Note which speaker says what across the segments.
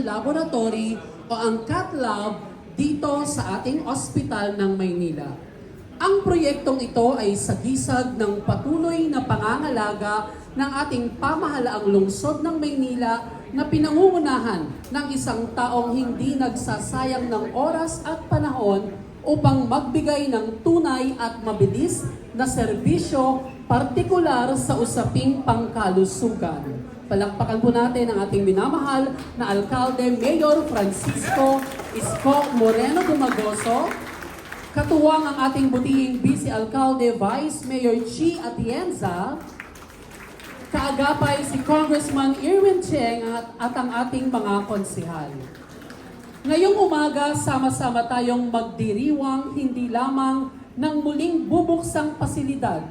Speaker 1: Transplantation Laboratory o ang CAT Lab dito sa ating ospital ng Maynila. Ang proyektong ito ay sagisag ng patuloy na pangangalaga ng ating pamahalaang lungsod ng Maynila na pinangungunahan ng isang taong hindi nagsasayang ng oras at panahon upang magbigay ng tunay at mabilis na serbisyo partikular sa usaping pangkalusugan. Palakpakan po natin ang ating minamahal na Alkalde Mayor Francisco Isko Moreno Dumagoso, katuwang ang ating butihing Vice Alkalde Vice Mayor Chi Atienza, kaagapay si Congressman Irwin Cheng at, at ang ating mga konsihal. Ngayong umaga, sama-sama tayong magdiriwang hindi lamang ng muling bubuksang pasilidad,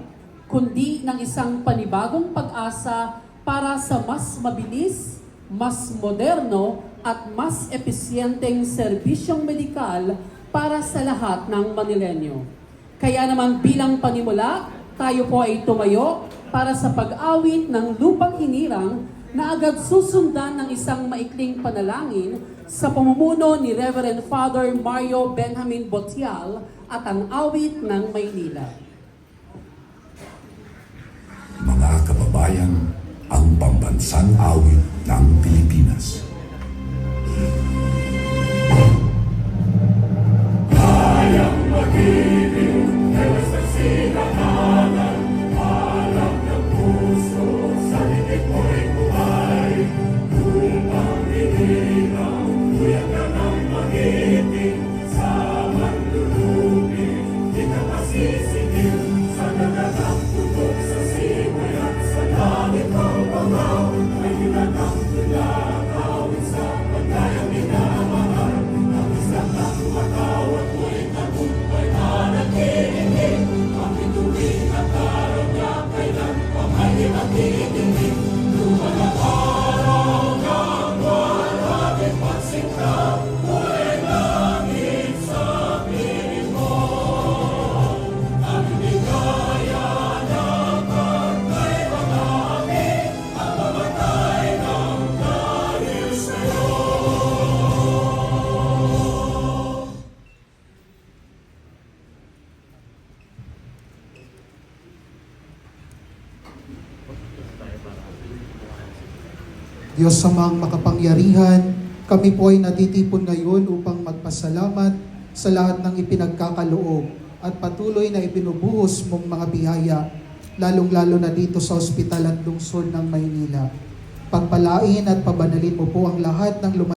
Speaker 1: kundi ng isang panibagong pag-asa para sa mas mabilis, mas moderno at mas episyenteng serbisyong medikal para sa lahat ng Manilenyo. Kaya naman bilang panimula, tayo po ay tumayo para sa pag-awit ng lupang hinirang na agad susundan ng isang maikling panalangin sa pamumuno ni Reverend Father Mario Benjamin Botial at ang awit ng Maynila.
Speaker 2: Mga kababayan, ang pambansang awit ng Pilipinas. Thank you.
Speaker 3: Diyos sa mga makapangyarihan, kami po ay natitipon ngayon upang magpasalamat sa lahat ng ipinagkakaloob at patuloy na ibinubuhos mong mga biyaya, lalong-lalo na dito sa ospital at lungsod ng Maynila. Pagpalain at pabanalin mo po ang lahat ng lumalang